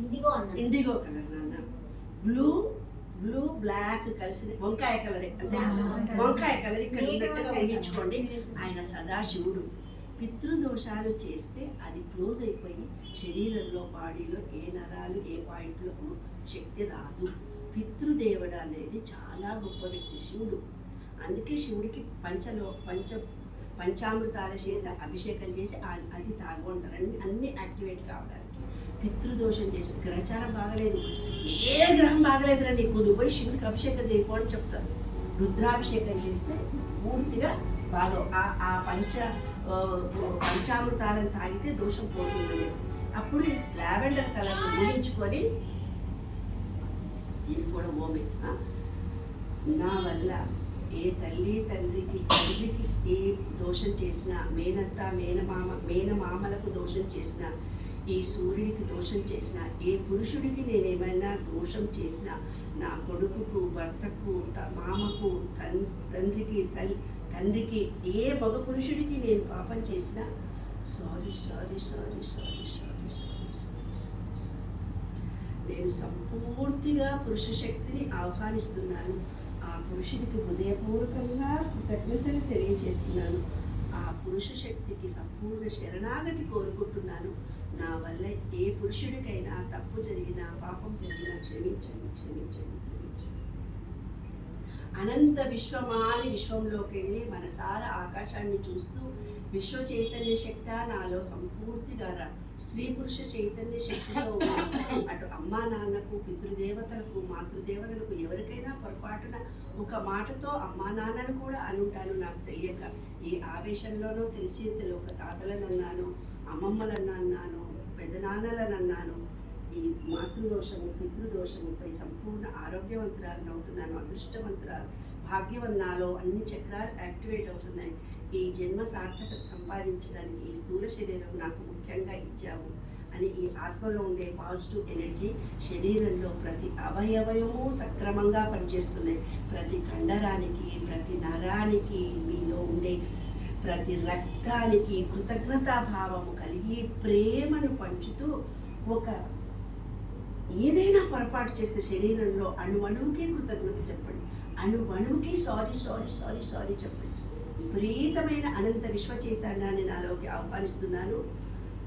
IndiGo అన్న. Indigo colour నాన్న blue blue black కలిసి వంకాయ కలర్. అంతే వంకాయ కలర్. ఇక్కడ ఉన్నట్టుగా ఊహించుకోండి కలర్. ఆయన సదాశివుడు. పితృదోషాలు చేస్తే అది క్లోజ్ అయిపోయి శరీరంలో బాడీలో ఏ నరాలు ఏ పాయింట్లకు శక్తి రాదు. పితృదేవుడు అనేది చాలా గొప్ప వ్యక్తి శివుడు. అందుకే శివుడికి పంచలో పంచ పంచామృతాల చేత అభిషేకం చేసి అది తాగుంటారు అన్ని యాక్టివేట్ కావడానికి. పితృదోషం చేసి గ్రహచారం బాగలేదు. ఏ గ్రహం బాగలేదు రండి ఇప్పుడు పోయి శివుడికి అభిషేకం చేయపో అని చెప్తారు. రుద్రాభిషేకం చేస్తే పూర్తిగా బాగా ఆ ఆ పంచ పంచామృతాలను తాగితే దోషం పోతుందని. అప్పుడు లావెండర్ కలర్ ఊహించుకొని ఇది కూడా ఓమే. నా వల్ల ఏ తల్లి తండ్రికి దోషం చేసినా మేనత్త మేనమామ మేనమామలకు దోషం చేసినా ఈ సూర్యుడికి దోషం చేసిన ఏ పురుషుడికి నేనేమైనా దోషం చేసినా నా కొడుకుకు భర్తకు త- మామకు తన్ తండ్రికి తల్లి తండ్రికి ఏ మగ పురుషుడికి నేను పాపం చేసినా sorry sorry sorry sorry sorry sorry sorry sorry sorry. నేను సంపూర్తిగా పురుష శక్తిని ఆహ్వానిస్తున్నాను. ఆ పురుషుడికి హృదయపూర్వకంగా కృతజ్ఞతలు తెలియజేస్తున్నాను. ఆ పురుష శక్తికి సంపూర్ణ శరణాగతి కోరుకుంటున్నాను. నా వల్ల ఏ పురుషుడికైనా తప్పు జరిగినా పాపం జరిగినా క్షమించండి క్షమించండి క్షమించండి. అనంత విశ్వమాని విశ్వంలోకి వెళ్ళి మనసారా ఆకాశాన్ని చూస్తూ విశ్వ చైతన్య శక్త నాలో సంపూర్తిగా స్త్రీ పురుష చైతన్య శక్తితో అమ్మా నాన్నకు పితృదేవతలకు మాతృదేవతలకు ఎవరికైనా పొరపాటున ఒక మాటతో అమ్మా నాన్నను కూడా అనుంటాను నాకు తెలియక. ఏ ఆవేశంలోనో తెలిసి తెలియక తాతలను అన్నాను అమ్మమ్మలను అన్నాను పెద్దనాన్నలను అన్నాను ఈ మాతృదోషము పితృదోషముపై సంపూర్ణ ఆరోగ్యవంతురాలను అవుతున్నాను అదృష్టవంతురాలు భాగ్యవంతాలో అన్ని చక్రాలు యాక్టివేట్ అవుతున్నాయి. ఈ జన్మ సార్థకత సంపాదించడానికి ఈ స్థూల శరీరం నాకు ముఖ్యంగా ఇచ్చావు అని ఈ ఆత్మలో ఉండే పాజిటివ్ ఎనర్జీ శరీరంలో ప్రతి అవయవయము సక్రమంగా పనిచేస్తున్నాయి. ప్రతి కండరానికి ప్రతి నరానికి మీలో ఉండే ప్రతి రక్తానికి కృతజ్ఞతాభావము కలిగి ప్రేమను పంచుతూ ఒక ఏదైనా పొరపాటు చేస్తే శరీరంలో అణువణువుకి కృతజ్ఞత చెప్పండి. అణువణువుకి సారీ సారీ సారీ సారీ చెప్పండి. విపరీతమైన అనంత విశ్వచైతన్యాన్ని నాలోకి ఆహ్వానిస్తున్నాను.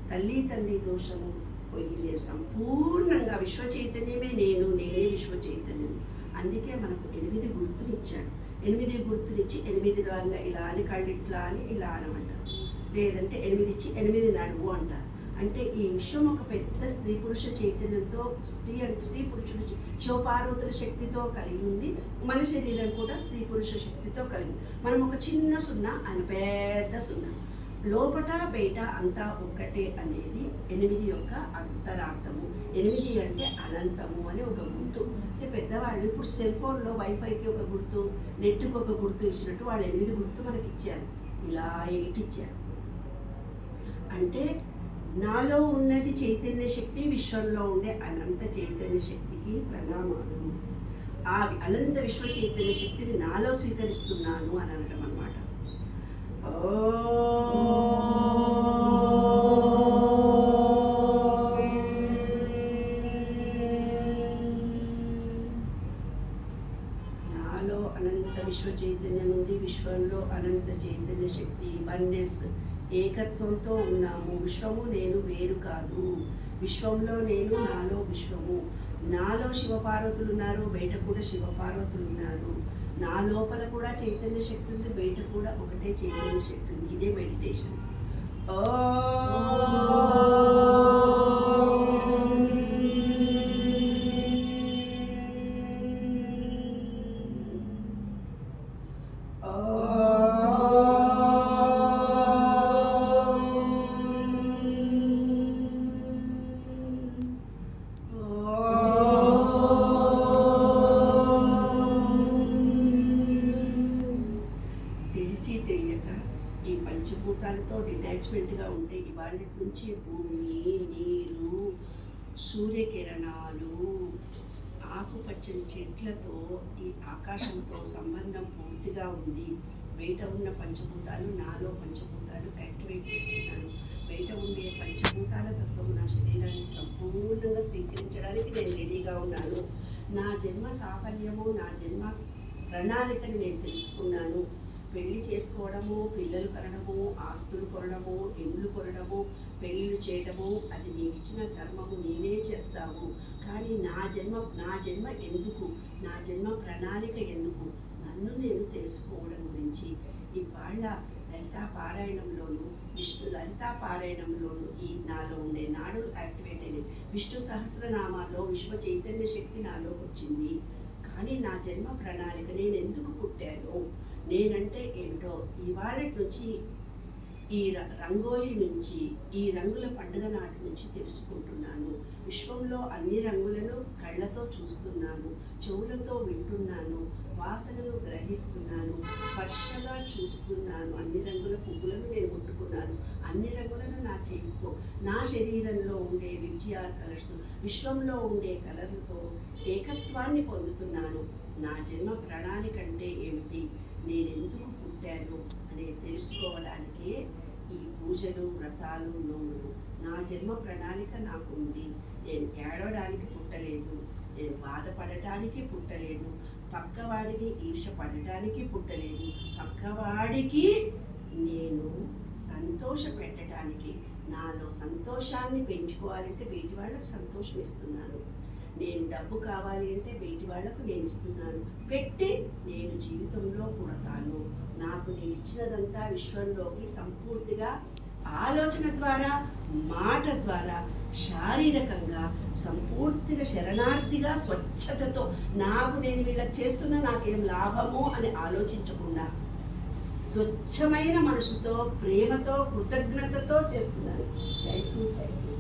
తల్లి తండ్రి దోషము పోయి నేను సంపూర్ణంగా విశ్వ చైతన్యమే నేను నేనే విశ్వ చైతన్యం అందుకే మనకు ఎనిమిది గుర్తులు ఇచ్చాడు. ఎనిమిది గుర్తునిచ్చి ఎనిమిది రాగా ఇలా అని కళ్ళు ఇట్లా అని ఇలా అనమంటారు. లేదంటే ఎనిమిది ఇచ్చి ఎనిమిది నడువు అంటారు. అంటే ఈ విశ్వం ఒక పెద్ద స్త్రీ పురుష చైతన్యంతో స్త్రీ అంటే స్త్రీ పురుషుడు శివపార్వతుల శక్తితో కలిగి ఉంది. మన శరీరం కూడా స్త్రీ పురుష శక్తితో కలిగి మనం ఒక చిన్న సున్నా ఆయన పెద్ద సున్నా. లోపట బయట అంతా ఒక్కటే అనేది ఎనిమిది యొక్క అంతరార్థము. ఎనిమిది అంటే అనంతము అని ఒక గుర్తు. అంటే పెద్దవాళ్ళు ఇప్పుడు సెల్ ఫోన్లో వైఫైకి ఒక గుర్తు నెట్కి ఒక గుర్తు ఇచ్చినట్టు వాళ్ళు ఎనిమిది గుర్తు మనకి ఇచ్చారు. ఇలా ఎయిట్ ఇచ్చారు. అంటే నాలో ఉన్నది చైతన్య శక్తి విశ్వంలో ఉండే అనంత చైతన్య శక్తికి ప్రణామాలు. ఆ అనంత విశ్వ చైతన్య శక్తిని నాలో స్వీకరిస్తున్నాను అని అనడం అనమాట నాలో అనంత విశ్వ చైతన్యం ఉంది విశ్వంలో అనంత చైతన్య శక్తి వన్నెస్ ఏకత్వంతో ఉన్నాము. విశ్వము నేను వేరు కాదు. విశ్వంలో నేను నాలో విశ్వము. నాలో శివపార్వతులు ఉన్నారు బయట కూడా శివపార్వతులు ఉన్నారు నా లోపల కూడా చైతన్య శక్తి ఉంది బయట కూడా ఒకటే చైతన్య శక్తి ఉంది. ఇదే మెడిటేషన్ ఓ తెలిసి తెలియక ఈ పంచభూతాలతో డిటాచ్మెంట్గా ఉంటే ఇవాళ నుంచి భూమి నీరు సూర్యకిరణాలు ఆకుపచ్చని చెట్లతో ఈ ఆకాశంతో సంబంధం పూర్తిగా ఉంది. బయట ఉన్న పంచభూతాలు నాలో పంచభూతాలు యాక్టివేట్ చేస్తున్నాను. బయట ఉండే పంచభూతాల తత్వం నా శరీరాన్ని సంపూర్ణంగా స్వీకరించడానికి నేను రెడీగా ఉన్నాను. నా జన్మ సాఫల్యము నా జన్మ ప్రణాళికని నేను తెలుసుకున్నాను. పెళ్ళి చేసుకోవడము పిల్లలు కనడము ఆస్తులు కొనడము ఇండ్లు కొనడము పెళ్ళిళ్ళు చేయడము అది నీవిచ్చిన ధర్మము నీవే చేస్తావు. కానీ నా జన్మ నా జన్మ ఎందుకు? నా జన్మ ప్రణాళిక ఎందుకు? నన్ను నేను తెలుసుకోవడం గురించి. ఇవాళ లలితా పారాయణంలోను విష్ణు లలితా పారాయణంలోను ఈ నాలో ఉండే నాడు యాక్టివేట్ అయిన విష్ణు సహస్రనామాల్లో విశ్వ చైతన్య శక్తి నాలో వచ్చింది. కానీ నా జన్మ ప్రణాళిక నేను ఎందుకు పుట్టాను? నేనంటే ఏమిటో? ఇవాళ నుంచి ఈ ర- రంగోలీ నుంచి ఈ రంగుల పండుగ నాటి నుంచి తెలుసుకుంటున్నాను. విశ్వంలో అన్ని రంగులను కళ్ళతో చూస్తున్నాను చెవులతో వింటున్నాను వాసనను గ్రహిస్తున్నాను స్పర్శగా చూస్తున్నాను. అన్ని రంగుల పువ్వులను నేను ముట్టుకున్నాను. అన్ని రంగులను నా చేతితో నా శరీరంలో ఉండే విటిఆర్ కలర్స్ విశ్వంలో ఉండే కలర్లతో ఏకత్వాన్ని పొందుతున్నాను. నా జన్మ ప్రణాళిక అంటే ఏమిటి? నేను ఎందుకు పుట్టాను? అనే తెలుసుకోవడానికే ఈ పూజలు వ్రతాలు నోములు. నా జన్మ ప్రణాళిక నాకు ఉంది. నేను ఏడవడానికి పుట్టలేదు. నేను బాధపడటానికి పుట్టలేదు. పక్కవాడిని ఈర్ష పడటానికి పుట్టలేదు. పక్కవాడికి నేను సంతోష పెట్టడానికి నాలో సంతోషాన్ని పెంచుకోవాలంటే వీటి వాళ్ళకు సంతోషం ఇస్తున్నాను. నేను డబ్బు కావాలి అంటే వీటి వాళ్ళకు నేను ఇస్తున్నాను. పెట్టి నేను జీవితంలో పుడతాను. నాకు నేను ఇచ్చినదంతా విశ్వంలోకి సంపూర్తిగా ఆలోచన ద్వారా మాట ద్వారా శారీరకంగా సంపూర్తిగా శరణార్థిగా స్వచ్ఛతతో నాకు నేను వీళ్ళకి చేస్తున్న నాకేం లాభమో అని ఆలోచించకుండా స్వచ్ఛమైన మనసుతో ప్రేమతో కృతజ్ఞతతో చేస్తున్నాను. Thank you thank you